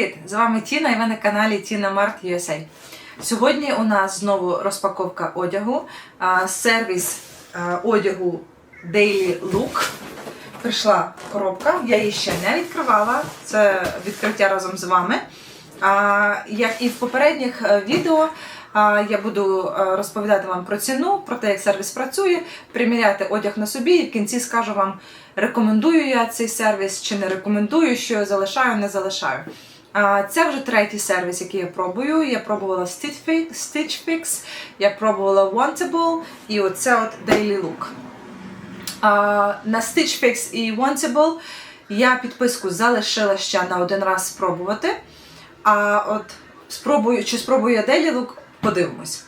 Привіт! З вами Тіна і ви на каналі Тіна Март USA. Сьогодні у нас знову розпаковка одягу, сервіс одягу Daily Look. Прийшла коробка, я її ще не відкривала. Це відкриття разом з вами. Як і в попередніх е, відео, я буду е, розповідати вам про ціну, про те, як сервіс працює, приміряти одяг на собі і в кінці скажу вам, рекомендую я цей сервіс чи не рекомендую, що я залишаю, не залишаю. А, Це вже третій сервіс, який я пробую. Я пробувала Stitch Fix, я пробувала Wantable і оце от Daily Look. А, на Stitch Fix і Wantable я підписку залишила ще на один раз спробувати. А от спробую, чи спробую я Daily Look, подивимось.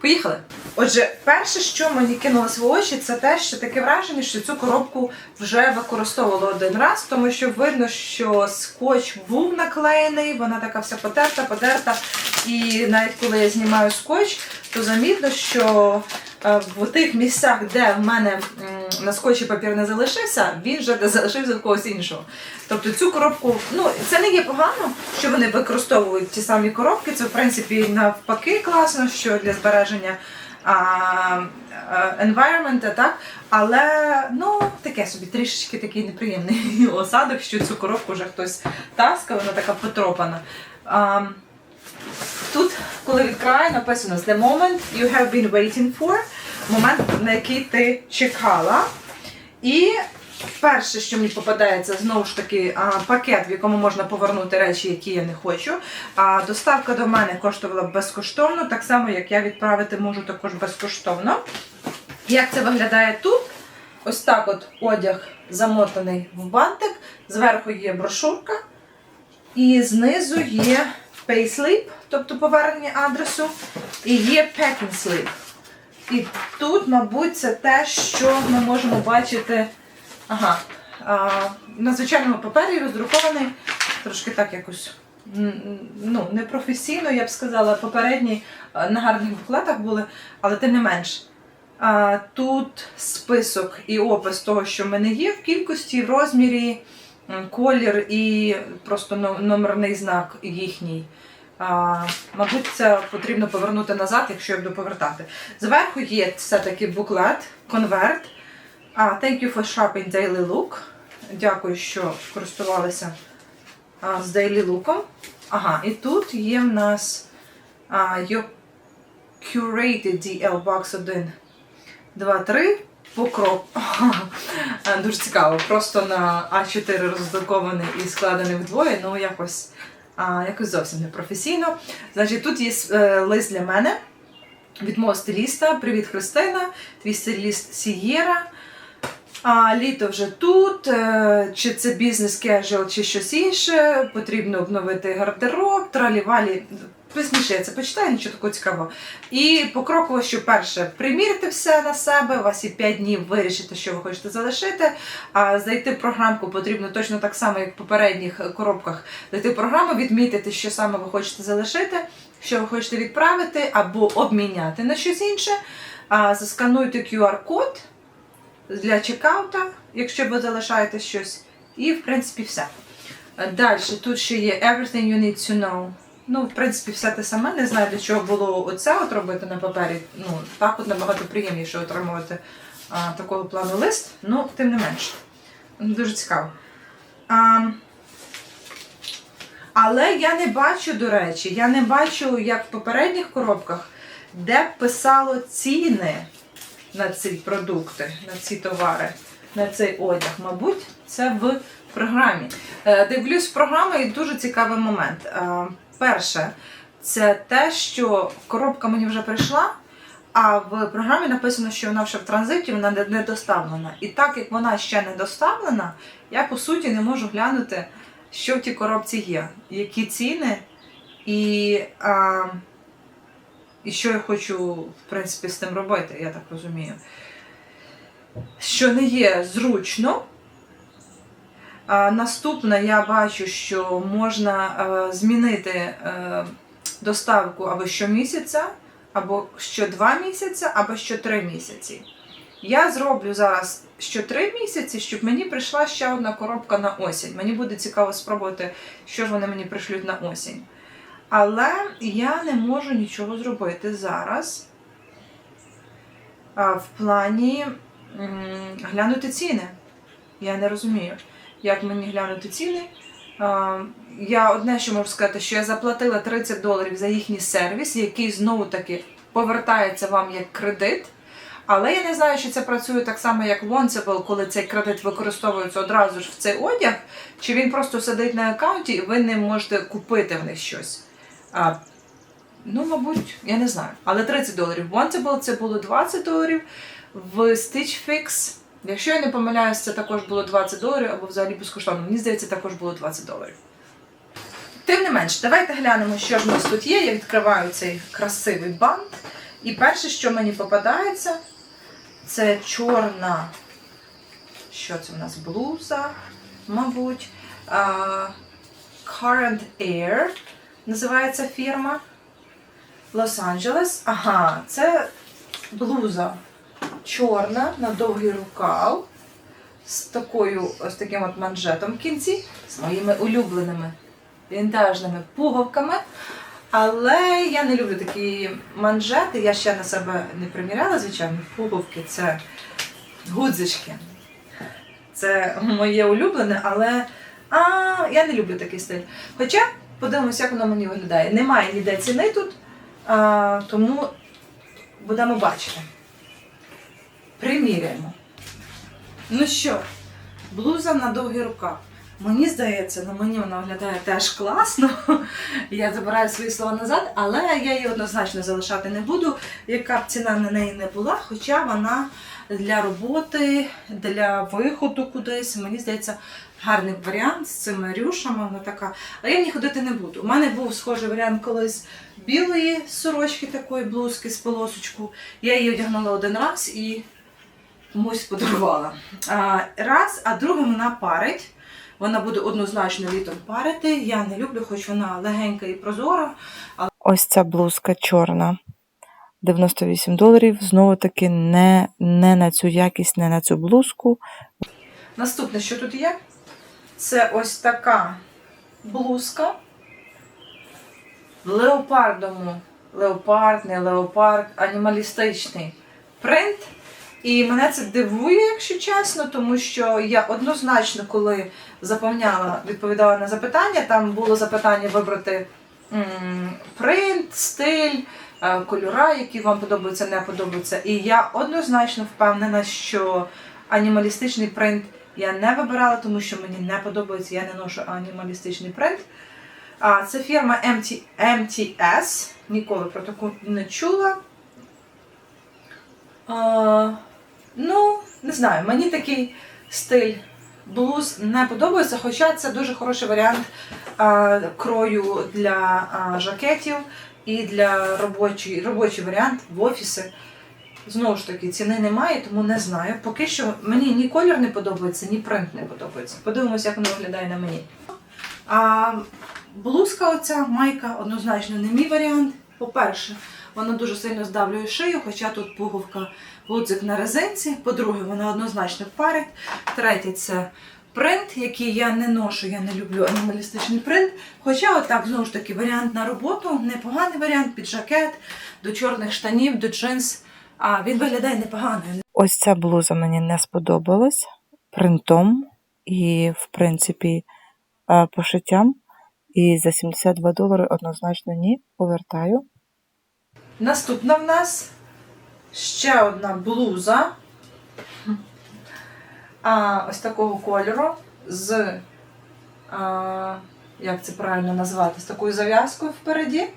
Поїхали. Отже, перше, що мені кинулося в очі, це те, що таке враження, що цю коробку вже використовували один раз, тому що видно, що скотч був наклеєний, вона така вся потерта, подерта. І навіть коли я знімаю скотч, то замітно, що в тих місцях, де в мене на скотчі папір не залишився, він вже залишився в когось іншого. Тобто цю коробку, ну це не є погано, що вони використовують ті самі коробки. Це в принципі навпаки класно, що для збереження environment, так? Але ну таке собі трішечки такий неприємний осадок, що цю коробку вже хтось таскав, вона така потропана. Коли відкриваю, написано The moment you have been waiting for, момент, на який ти чекала. І перше, що мені попадається, знову ж таки, пакет, в якому можна повернути речі, які я не хочу. А доставка до мене коштувала безкоштовно, так само, як я відправити можу також безкоштовно. Як це виглядає тут? Ось так от одяг замотаний в бантик, зверху є брошурка, і знизу є payslip, тобто повернення адресу, і є packing slip. І тут, мабуть, це те, що ми можемо бачити. Ага, а, на звичайному папері роздрукований, трошки так якось ну, непрофесійно, я б сказала, попередні на гарних буклетах були, але тим не менш. А, тут список і опис того, що в мене є в кількості, в розмірі, колір і просто номерний знак їхній. А, мабуть, це потрібно повернути назад, якщо я буду повертати. Зверху є все-таки буклет, конверт. А, thank you for shopping Daily Look. Дякую, що користувалися а, з Daily Look. Ага, і тут є в нас а, your curated DL Box 1, 2, 3 покроп. Дуже цікаво. Просто на А4 роздрукований і складений вдвоє, ну якось, а, якось зовсім не професійно. Значить, тут є е, лист для мене від мого стиліста. Привіт, Христина, твій стиліст Сієра. А літо вже тут, е, чи це бізнес кежуал, чи щось інше. Потрібно обновити гардероб, тралівалі. Пізніше почитаю, нічого такого цікавого. І покроково, що перше, примірте все на себе, у вас є 5 днів вирішити, що ви хочете залишити. А зайти в програмку потрібно точно так само, як в попередніх коробках. Зайти в програму, відмітити, що саме ви хочете залишити, що ви хочете відправити або обміняти на щось інше. А, заскануйте QR-код для чекаута, якщо ви залишаєте щось. І, в принципі, все. Далі, тут ще є Everything you need to know. Ну, в принципі, все те саме. Не знаю, для чого було оце от робити на папері. Ну, так от набагато приємніше отримувати а, такого плану лист. Ну, тим не менше. Дуже цікаво. А, але я не бачу, до речі, я не бачу, як в попередніх коробках, де писало ціни на ці продукти, на ці товари, на цей одяг. Мабуть, це в програмі. Е, Дивлюсь програму і дуже цікавий момент. Перше, це те, що коробка мені вже прийшла. А в програмі написано, що вона ще в транзиті, вона не доставлена. І так як вона ще не доставлена, я по суті не можу глянути, що в тій коробці є, які ціни, і, а, і що я хочу, в принципі, з тим робити, я так розумію. Що не є зручно. Наступне я бачу, що можна е, змінити е, доставку або щомісяця, або що два місяці, або що три місяці. Я зроблю зараз що три місяці, щоб мені прийшла ще одна коробка на осінь. Мені буде цікаво спробувати, що ж вони мені пришлють на осінь. Але я не можу нічого зробити зараз. В плані глянути ціни. Я не розумію, як мені глянути ціни. Я одне, що можу сказати, що я заплатила 30 доларів за їхній сервіс, який знову таки повертається вам як кредит. Але я не знаю, чи це працює так само, як Launchable, коли цей кредит використовується одразу ж в цей одяг, чи він просто сидить на аккаунті і ви не можете купити в них щось. А, ну, мабуть, я не знаю. Але 30 доларів. Launchable це було 20 доларів. В Stitch Fix, якщо я не помиляюсь, це також було 20 доларів або взагалі безкоштовно. Мені здається, також було 20 доларів. Тим не менш, давайте глянемо, що ж у нас тут є. Я відкриваю цей красивий бант. І перше, що мені попадається, це чорна. Що це у нас? Блуза, мабуть. А, Current Air називається фірма. Лос-Анджелес. Ага, це блуза чорна на довгий рукав. З такою ось таким от манжетом в кінці, з моїми улюбленими вінтажними пуговками. Але я не люблю такі манжети. Я ще на себе не приміряла, звичайно, пуговки це гудзички. Це моє улюблене, але а, я не люблю такий стиль. Хоча подивимося, як воно мені виглядає. Немає ніде ціни тут, а, тому будемо бачити. Приміряємо. Ну що, блуза на довгий рукав. Мені здається, на мені вона виглядає теж класно. Я забираю свої слова назад, але я її однозначно залишати не буду, яка б ціна на неї не була, хоча вона для роботи, для виходу кудись, мені здається, гарний варіант з цими рюшами. Вона така. Але я в ній ходити не буду. У мене був схожий варіант колись білої сорочки, такої блузки з полосочку. Я її одягнула один раз і комусь подарувала. Раз, а друге вона парить. Вона буде однозначно літом парити. Я не люблю, хоч вона легенька і прозора. Ось ця блузка чорна. 98 доларів. Знову таки не, не на цю якість, не на цю блузку. Наступне, що тут є, це ось така блузка в леопардовому, леопард, не леопард, анімалістичний принт. І мене це дивує, якщо чесно, тому що я однозначно, коли заповняла, відповідала на запитання, там було запитання вибрати принт, стиль, е, кольора, які вам подобаються, не подобаються. І я однозначно впевнена, що анімалістичний принт я не вибирала, тому що мені не подобається, я не ношу анімалістичний принт. А це фірма MT, MTS. Ніколи про таку не чула. Ну, не знаю, мені такий стиль блуз не подобається, хоча це дуже хороший варіант а, крою для а, жакетів і для робочий, робочий варіант в офіси. Знову ж таки, ціни немає, тому не знаю. Поки що мені ні колір не подобається, ні принт не подобається. Подивимося, як воно виглядає на мені. А блузка, оця майка, однозначно не мій варіант. По-перше, вона дуже сильно здавлює шию, хоча тут пуговка гудзик на резинці. По-друге, вона однозначно парить. Третє це принт, який я не ношу, я не люблю анімалістичний принт. Хоча, отак, знову ж таки, варіант на роботу, непоганий варіант під жакет, до чорних штанів, до джинс. А він виглядає непогано. Ось ця блуза мені не сподобалась принтом і, в принципі, пошиттям. І за 72 долари однозначно ні, повертаю. Наступна в нас ще одна блуза. А, ось такого кольору з, а, як це правильно назвати, з такою зав'язкою впереді.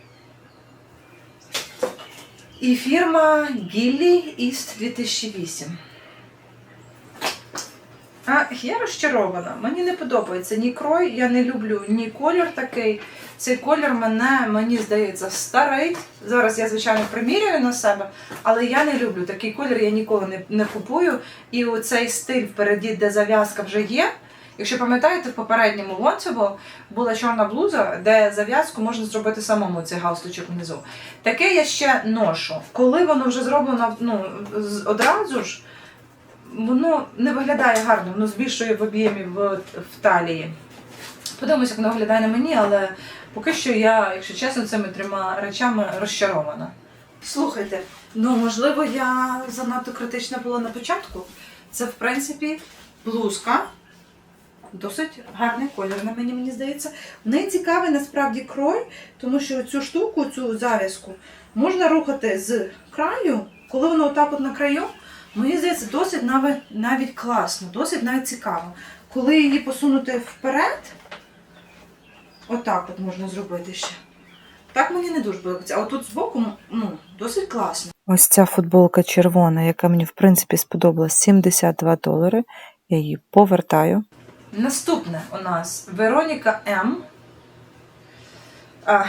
І фірма Gilly East 2008. А я розчарована. Мені не подобається ні крой, я не люблю ні колір такий. Цей колір мене, мені здається, старий. Зараз я, звичайно, примірюю на себе, але я не люблю такий колір, я ніколи не, не купую. І оцей стиль впереді, де зав'язка вже є. Якщо пам'ятаєте, в попередньому Launchable була чорна блуза, де зав'язку можна зробити самому цей галстучок внизу. Таке я ще ношу. Коли воно вже зроблено ну, одразу ж, воно не виглядає гарно, воно збільшує в об'ємі в, в талії. Подивимося, як воно виглядає на мені, але поки що я, якщо чесно, цими трьома речами розчарована. Слухайте, ну можливо, я занадто критична була на початку. Це, в принципі, блузка. Досить гарний колір на мені, мені здається. В неї цікавий насправді крой, тому що цю штуку, цю зав'язку, можна рухати з краю, коли воно отак от на краю, мені здається, досить навіть, навіть класно, досить навіть цікаво. Коли її посунути вперед, отак от можна зробити ще. Так мені не дуже подобається. А отут збоку ну, досить класно. Ось ця футболка червона, яка мені в принципі сподобалась 72 долари. Я її повертаю. Наступне у нас Вероніка М. А,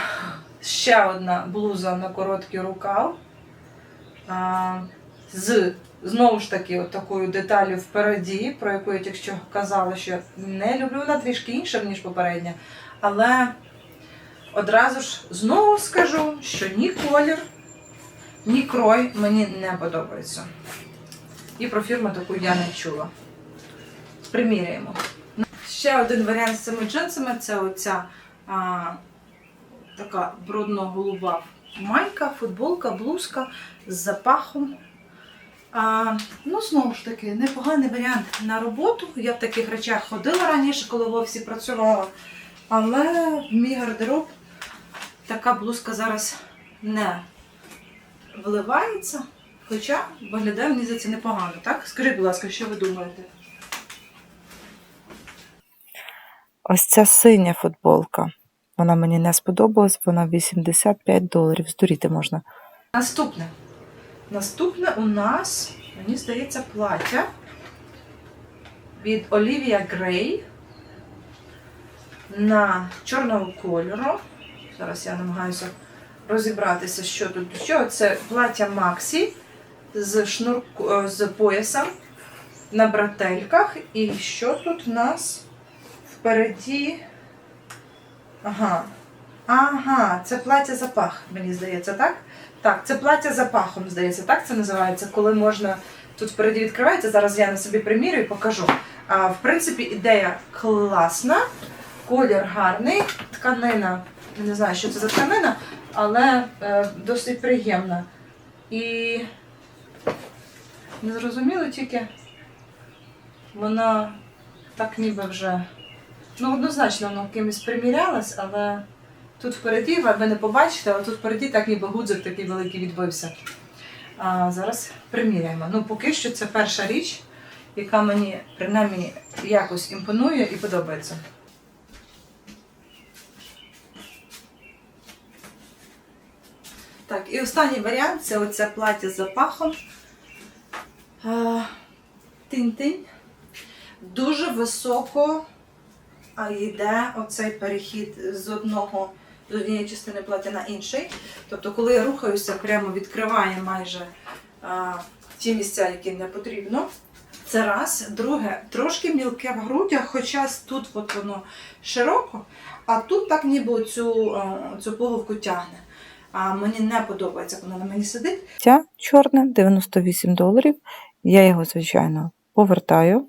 ще одна блуза на короткий рукав. А, з знову ж таки от такою деталю впереді, про яку я тільки що казала, що не люблю, вона трішки інша, ніж попередня. Але одразу ж знову скажу, що ні колір, ні крой мені не подобаються. І про фірму таку я не чула. Приміряємо. Ще один варіант з цими джинсами це оця а, така брудно-голуба майка, футболка, блузка з запахом. А, ну, знову ж таки, непоганий варіант на роботу. Я в таких речах ходила раніше, коли в офісі працювала. Але в мій гардероб така блузка зараз не вливається. Хоча виглядає, мені здається, непогано, так? Скажіть, будь ласка, що ви думаєте? Ось ця синя футболка. Вона мені не сподобалась, вона 85 доларів. Здуріти можна. Наступне. Наступне у нас, мені здається, плаття від Olivia Gray на чорного кольору. Зараз я намагаюся розібратися, що тут до чого. Це плаття Максі з, шнурку, е, з поясом на бретельках. І що тут у нас впереді? Ага. Ага, це плаття запах, мені здається, так? Так, це плаття запахом, здається, так це називається, коли можна тут впереді відкривається. Зараз я на собі примірю і покажу. А, в принципі, ідея класна, колір гарний, тканина. Не знаю, що це за тканина, але е, досить приємна. І не зрозуміло тільки вона так ніби вже. Ну, однозначно, воно кимось примірялась, але тут впереді, ви не побачите, але тут впереді так ніби гудзик такий великий відбився. А зараз приміряємо. Ну, поки що це перша річ, яка мені принаймні якось імпонує і подобається. Так, і останній варіант це оце плаття з запахом. Тинь-тинь. Дуже високо йде оцей перехід з одного з однієї частини плаття на інший. Тобто, коли я рухаюся, прямо відкриває майже а, ті місця, які не потрібно. Це раз. Друге, трошки мілке в грудях, хоча тут от воно широко, а тут так ніби цю, цю пуговку тягне. А мені не подобається, як воно на мені сидить. Ця чорне 98 доларів. Я його, звичайно, повертаю,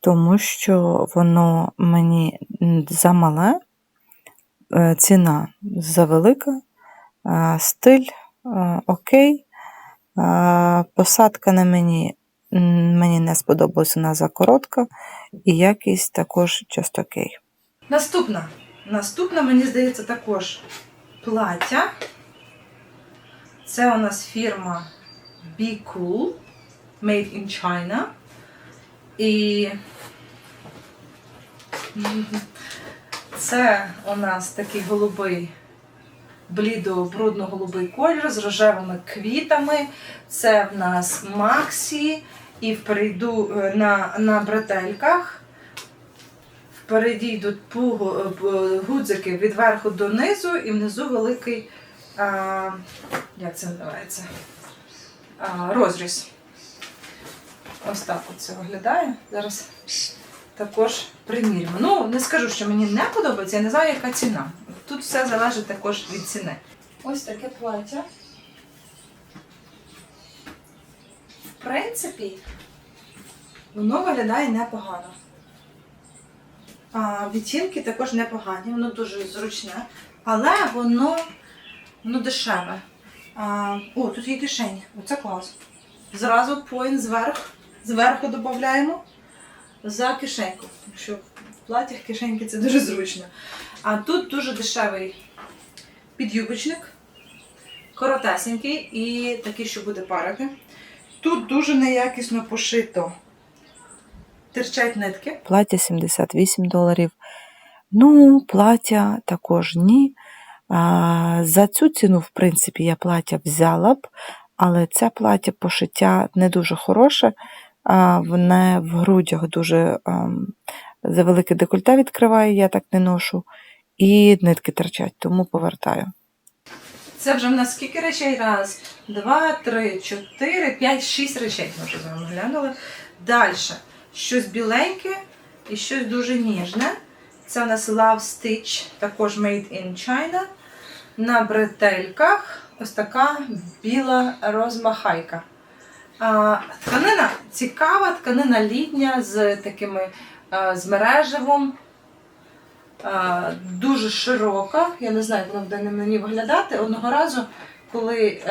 тому що воно мені замале, е, ціна завелика, е, стиль е, окей. Посадка на мені мені не сподобалась, вона закоротка, і якість також just окей. Наступна. Наступна, мені здається, також плаття. Це у нас фірма Be Cool, Made in China. І це у нас такий голубий, блідо-брудно-голубий колір з рожевими квітами. Це в нас Максі. І впереду е, на, на бретельках. Впереді йдуть е, гудзики від верху до низу, і внизу великий, а, як це називається? А, розріз. Ось так от це виглядає. Зараз також примірюємо. Ну, не скажу, що мені не подобається, я не знаю, яка ціна. Тут все залежить також від ціни. Ось таке плаття. В принципі, Воно виглядає непогано. Відтінки також непогані, воно дуже зручне, але воно, воно дешеве. А, о, тут є кишені. Оце клас. Зразу поін зверх, зверху додаємо за кишеньку. Тому що в платях кишеньки це дуже зручно. А тут дуже дешевий підюбочник, коротесенький і такий, що буде парити. Тут дуже неякісно пошито. Терчать нитки. Плаття 78 доларів. Ну, плаття також ні. А, за цю ціну, в принципі, я плаття взяла б, але це плаття пошиття не дуже хороше. А, воно в грудях дуже ам, завелике декольте відкриває, я так не ношу. І нитки торчать, тому повертаю. Це вже в нас скільки речей? Раз, два, три, чотири, п'ять, шість речей. Ми вже з вами глянули. Далі. Щось біленьке і щось дуже ніжне. Це у нас Love Stitch, також Made in China. На бретельках ось така біла розмахайка. Тканина цікава, тканина літня з такими з мереживом. Дуже широка. Я не знаю, вона буде мені виглядати. Одного разу, коли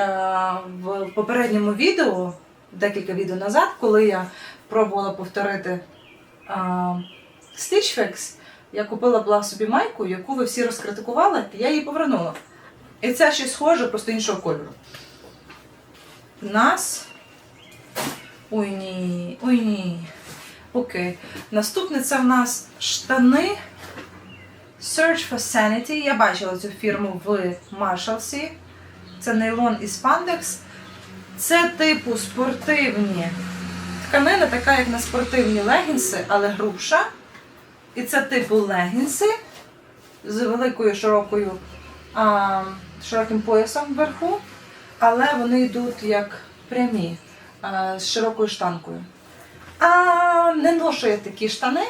в попередньому відео, декілька відео назад, коли я пробувала повторити Stitch Fix, я купила була собі майку, яку ви всі розкритикували, і я її повернула. І це ще схоже, просто іншого кольору. У нас. Ой ні, ой ні. Окей. Наступне це в нас штани Search for Sanity. Я бачила цю фірму в Маршалсі. Це нейлон і спандекс. Це типу спортивні тканина, така як на спортивні легінси, але грубша. І це типу легінси з великою широкою а, широким поясом вверху, але вони йдуть як прямі а, з широкою штанкою. А не ношу я такі штани.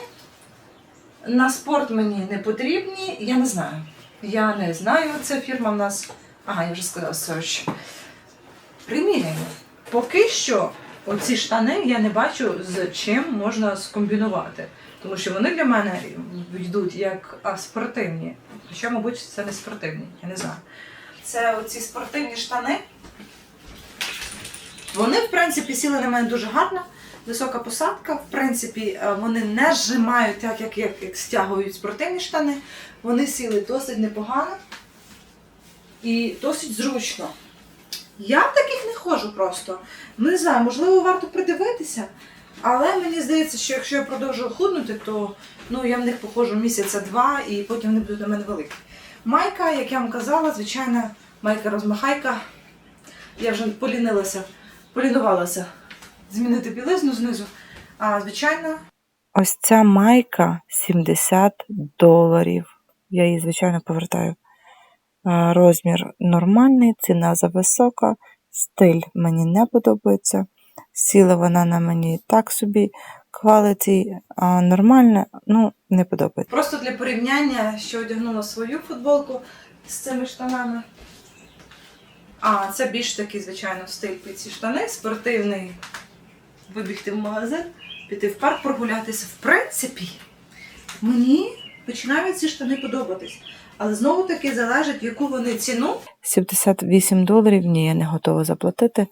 На спорт мені не потрібні, я не знаю. Я не знаю, це фірма в нас. Ага, я вже сказала Search. Приміряємо. Поки що оці штани я не бачу, з чим можна скомбінувати. Тому що вони для мене йдуть як спортивні. Хоча, мабуть, це не спортивні, я не знаю. Це оці спортивні штани. Вони, в принципі, сіли на мене дуже гарно. Висока посадка, в принципі, е, вони не зжимають так, як, як, як стягують спортивні штани. Вони сіли досить непогано і досить зручно. Я в таких не ходжу просто. Не знаю, можливо, варто придивитися. Але мені здається, що якщо я продовжую худнути, то ну, я в них походжу місяця два і потім вони будуть на мене великі. Майка, як я вам казала, звичайна майка розмахайка. Я вже полінилася, полінувалася змінити білизну знизу. А звичайно, Ось ця майка 70 доларів. Я її, звичайно, повертаю. Розмір нормальний, ціна зависока, стиль мені не подобається. Сіла вона на мені так собі, а, нормальна, ну, не подобається. просто для порівняння, що одягнула свою футболку з цими штанами. А, це більш такий, звичайно, стиль під ці штани, спортивний. Вибігти в магазин, піти в парк прогулятися. В принципі, мені починають ці штани подобатись. Але знову таки залежить, яку вони ціну. 78 доларів, ні, я не готова заплатити.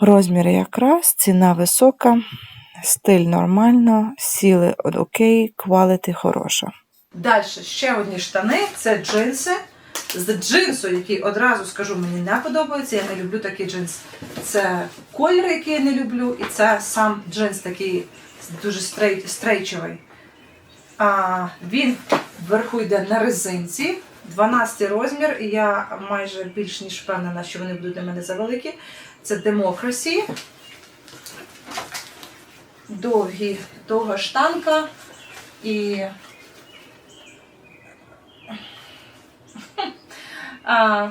Розмір якраз, ціна висока, стиль нормально, сіли окей, quality хороша. Далі ще одні штани це джинси. З джинсу, який одразу скажу, мені не подобається. Я не люблю такий джинс. Це колір, який я не люблю, і це сам джинс такий дуже стрей, стрейчовий. А, він вверху йде на резинці. 12 розмір, і я майже більш ніж впевнена, що вони будуть для мене завеликі. Це Democracy. Довгі, довга штанка і А,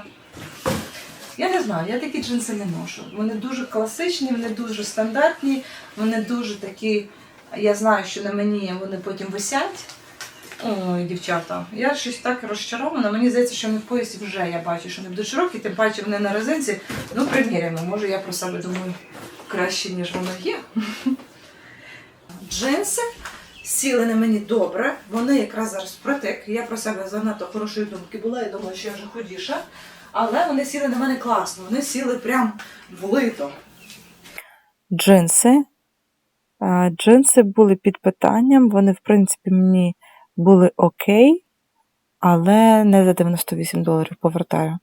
я не знаю, я такі джинси не ношу. Вони дуже класичні, вони дуже стандартні, вони дуже такі. Я знаю, що на мені вони потім висять. Ой, дівчата, я щось так розчарована. Мені здається, що вони в поясі вже я бачу, що вони будуть широкі, тим паче вони на резинці. Ну, приміряємо, може я про себе думаю краще, ніж воно є. джинси. Сіли на мені добре. Вони якраз зараз протек. Я про себе занадто хорошої думки була, я думала, що я вже худіша. Але вони сіли на мене класно. Вони сіли прям влито. Джинси. Джинси були під питанням, вони, в принципі, мені були окей, але не за 98 доларів повертаю.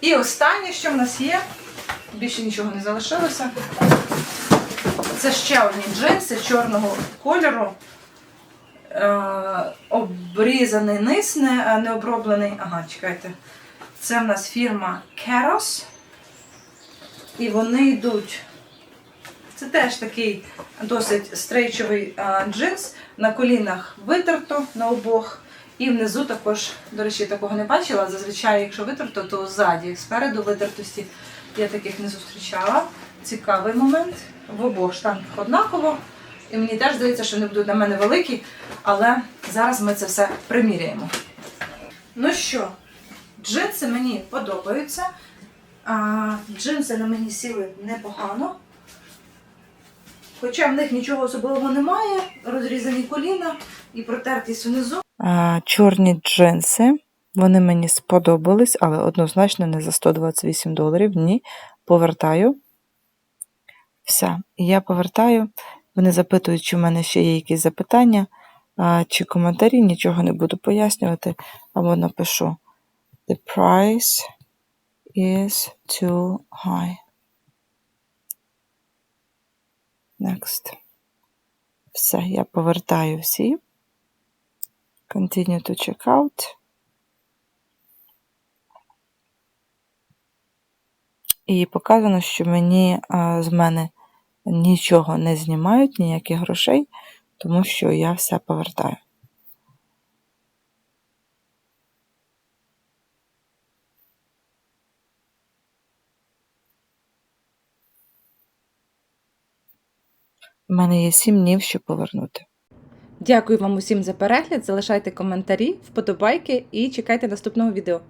І останнє, що в нас є, більше нічого не залишилося. Це ще одні джинси чорного кольору. Е, обрізаний низ, не, е, не оброблений. Ага, чекайте. Це в нас фірма Keros. І вони йдуть. Це теж такий досить стрейчовий джинс. На колінах витерто на обох. І внизу також, до речі, такого не бачила. Зазвичай, якщо витерто, то ззаді, спереду витертості я таких не зустрічала. Цікавий момент. В обох штангах однаково. І мені теж здається, що вони будуть на мене великі, але зараз ми це все приміряємо. Ну що, джинси мені подобаються. А, джинси на мені сіли непогано. Хоча в них нічого особливого немає, розрізані коліна і протертість внизу. А, Чорні джинси. Вони мені сподобались, але однозначно не за 128 доларів. Ні, повертаю. Все, я повертаю. Вони запитують, чи в мене ще є якісь запитання, а, чи коментарі, нічого не буду пояснювати, або напишу The price is too high. Все, я повертаю всі. Continue to check out. І показано, що мені а, з мене нічого не знімають, ніяких грошей, тому що я все повертаю. У мене є сім днів, щоб повернути. Дякую вам усім за перегляд. Залишайте коментарі, вподобайки і чекайте наступного відео.